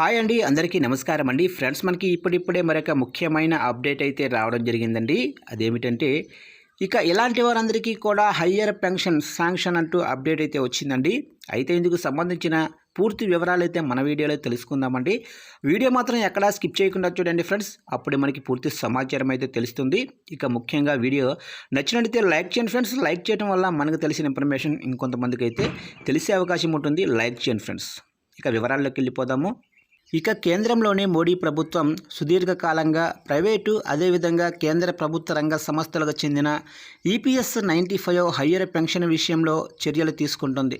Hi అండి అందరికీ నమస్కారం అండి. ఫ్రెండ్స్ మనకి ఇప్పుడిప్పుడే మరొక ముఖ్యమైన అప్డేట్ అయితే రావడం జరిగిందండి. అదేమిటంటే ఇక ఇలాంటి వారందరికీ కూడా హయ్యర్ పెన్షన్ శాంక్షన్ అంటూ అప్డేట్ అయితే వచ్చిందండి. అయితే ఇందుకు సంబంధించిన పూర్తి వివరాలు అయితే మన వీడియోలో తెలుసుకుందామండి. వీడియో మాత్రం ఎక్కడా స్కిప్ చేయకుండా చూడండి ఫ్రెండ్స్. అప్పుడే మనకి పూర్తి సమాచారం అయితే తెలుస్తుంది. ఇక ముఖ్యంగా వీడియో నచ్చినట్లయితే లైక్ చేయండి ఫ్రెండ్స్. లైక్ చేయడం వల్ల మనకు తెలిసిన ఇన్ఫర్మేషన్ ఇంకొంతమందికి అయితే తెలిసే అవకాశం ఉంటుంది. లైక్ చేయండి ఫ్రెండ్స్. ఇక వివరాల్లోకి వెళ్ళిపోదాము. ఇక కేంద్రంలోని మోడీ ప్రభుత్వం సుదీర్ఘకాలంగా ప్రైవేటు అదేవిధంగా కేంద్ర ప్రభుత్వ రంగ సంస్థలకు చెందిన EPS ninety five higher pension విషయంలో చర్యలు తీసుకుంటుంది.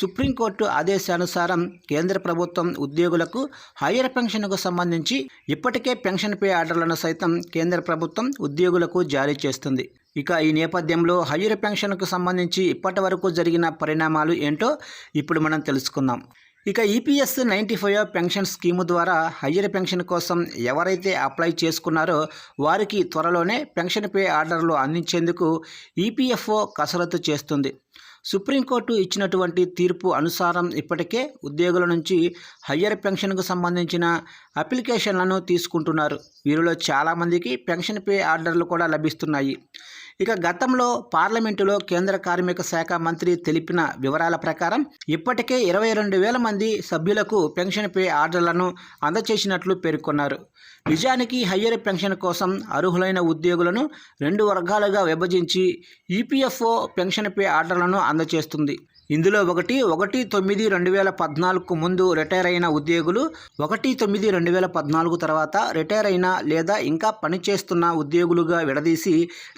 సుప్రీంకోర్టు ఆదేశానుసారం కేంద్ర ప్రభుత్వం ఉద్యోగులకు హయ్యర్ పెన్షన్కు సంబంధించి ఇప్పటికే పెన్షన్ పే ఆర్డర్లను సైతం కేంద్ర ప్రభుత్వం ఉద్యోగులకు జారీ చేస్తుంది. ఇక ఈ నేపథ్యంలో హయ్యర్ పెన్షన్కు సంబంధించి ఇప్పటి వరకు జరిగిన పరిణామాలు ఏంటో ఇప్పుడు మనం తెలుసుకుందాం. ఇక EPS ninety five pension scheme ద్వారా హయ్యర్ పెన్షన్ కోసం ఎవరైతే అప్లై చేసుకున్నారో వారికి త్వరలోనే పెన్షన్ పే ఆర్డర్లు అందించేందుకు ఈపీఎఫ్ఓ కసరత్తు చేస్తుంది. సుప్రీంకోర్టు ఇచ్చినటువంటి తీర్పు అనుసారం ఇప్పటికే ఉద్యోగుల నుంచి హయ్యర్ పెన్షన్కు సంబంధించిన అప్లికేషన్లను తీసుకుంటున్నారు. వీరిలో చాలామందికి పెన్షన్ పే ఆర్డర్లు కూడా లభిస్తున్నాయి. ఇక గతంలో పార్లమెంటులో కేంద్ర కార్మిక శాఖ మంత్రి తెలిపిన వివరాల ప్రకారం ఇప్పటికే ఇరవై రెండు వేల మంది సభ్యులకు పెన్షన్ పే ఆర్డర్లను అందచేసినట్లు పేర్కొన్నారు. నిజానికి హయ్యర్ పెన్షన్ కోసం అర్హులైన ఉద్యోగులను రెండు వర్గాలుగా విభజించి ఈపీఎఫ్ఓ పెన్షన్ పే ఆర్డర్లను అందచేస్తుంది. ఇందులో ఒకటి ఒకటి తొమ్మిది రెండు వేల పద్నాలుగుకు ముందు రిటైర్ అయిన ఉద్యోగులు ఒకటి తొమ్మిది రెండు వేల పద్నాలుగు తర్వాత రిటైర్ అయిన లేదా ఇంకా పనిచేస్తున్న ఉద్యోగులుగా విడదీసి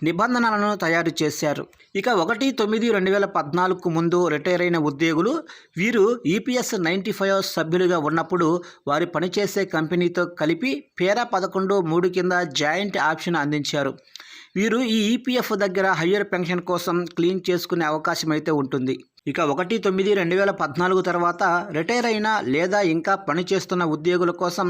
నిబంధనలను తయారు చేశారు. ఇక ఒకటి తొమ్మిది రెండు వేల పద్నాలుగుకు ముందు రిటైర్ అయిన ఉద్యోగులు వీరు ఈపీఎస్ నైంటీ ఫైవ్ సభ్యులుగా ఉన్నప్పుడు వారి పనిచేసే కంపెనీతో కలిపి పేరా పదకొండు మూడు కింద జాయింట్ ఆప్షన్ అందించారు. వీరు ఈ ఈపీఎఫ్ దగ్గర హయ్యర్ పెన్షన్ కోసం క్లీన్ చేసుకునే అవకాశం అయితే ఉంటుంది. ఇక ఒకటి తొమ్మిది రెండు వేల పద్నాలుగు తర్వాత రిటైర్ అయిన లేదా ఇంకా పనిచేస్తున్న ఉద్యోగుల కోసం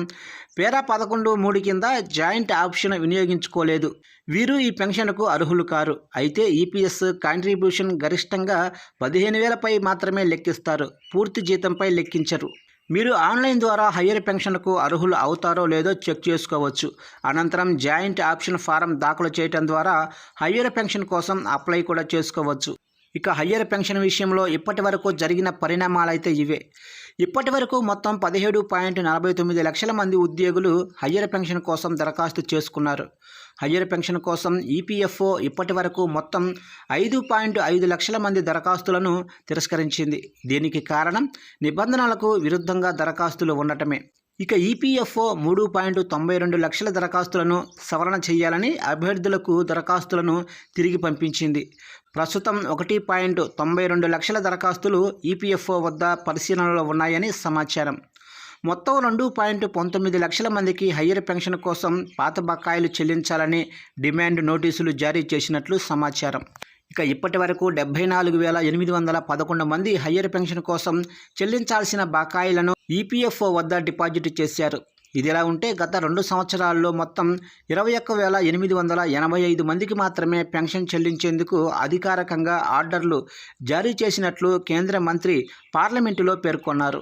పేరా పదకొండు మూడు కింద జాయింట్ ఆప్షన్ వినియోగించుకోలేదు. వీరు ఈ పెన్షన్కు అర్హులు కారు. అయితే ఈపీఎస్ కాంట్రిబ్యూషన్ గరిష్టంగా పదిహేను వేలపై మాత్రమే లెక్కిస్తారు. పూర్తి జీతంపై లెక్కించరు. మీరు ఆన్లైన్ ద్వారా హయ్యర్ పెన్షన్కు అర్హులు అవుతారో లేదో చెక్ చేసుకోవచ్చు. అనంతరం జాయింట్ ఆప్షన్ ఫారం దాఖలు చేయటం ద్వారా హయ్యర్ పెన్షన్ కోసం అప్లై కూడా చేసుకోవచ్చు. ఇక హయ్యర్ పెన్షన్ విషయంలో ఇప్పటి వరకు జరిగిన పరిణామాలైతే ఇవే. ఇప్పటి వరకు మొత్తం పదిహేడు పాయింట్ నలభై తొమ్మిది లక్షల మంది ఉద్యోగులు హయ్యర్ పెన్షన్ కోసం దరఖాస్తు చేసుకున్నారు. హయ్యర్ పెన్షన్ కోసం ఈపీఎఫ్ఓ ఇప్పటి వరకు మొత్తం ఐదు పాయింట్ ఐదు లక్షల మంది దరఖాస్తులను తిరస్కరించింది. దీనికి కారణం నిబంధనలకు విరుద్ధంగా దరఖాస్తులు ఉండటమే. ఇక ఈపీఎఫ్ఓ మూడు పాయింట్ తొంభై రెండు లక్షల దరఖాస్తులను సవరణ చేయాలని అభ్యర్థులకు దరఖాస్తులను తిరిగి పంపించింది. ప్రస్తుతం ఒకటి పాయింట్ తొంభై రెండు లక్షల దరఖాస్తులు ఈపీఎఫ్ఓ వద్ద పరిశీలనలో ఉన్నాయని సమాచారం. మొత్తం రెండు పాయింట్ పంతొమ్మిది లక్షల మందికి హయ్యర్ పెన్షన్ కోసం పాత బకాయిలు చెల్లించాలని డిమాండ్ నోటీసులు జారీ చేసినట్లు సమాచారం. ఇక ఇప్పటి వరకు డెబ్బై నాలుగు వేల ఎనిమిది వందల పదకొండు మంది హయ్యర్ పెన్షన్ కోసం చెల్లించాల్సిన బకాయిలను ఈపీఎఫ్ఓ వద్ద డిపాజిట్ చేశారు. ఇదిలా ఉంటే గత రెండు సంవత్సరాల్లో మొత్తం ఇరవై ఒక్క వేల ఎనిమిది వందల ఎనభై ఐదు మందికి మాత్రమే పెన్షన్ చెల్లించేందుకు అధికారికంగా ఆర్డర్లు జారీ చేసినట్లు కేంద్ర మంత్రి పార్లమెంటులో పేర్కొన్నారు.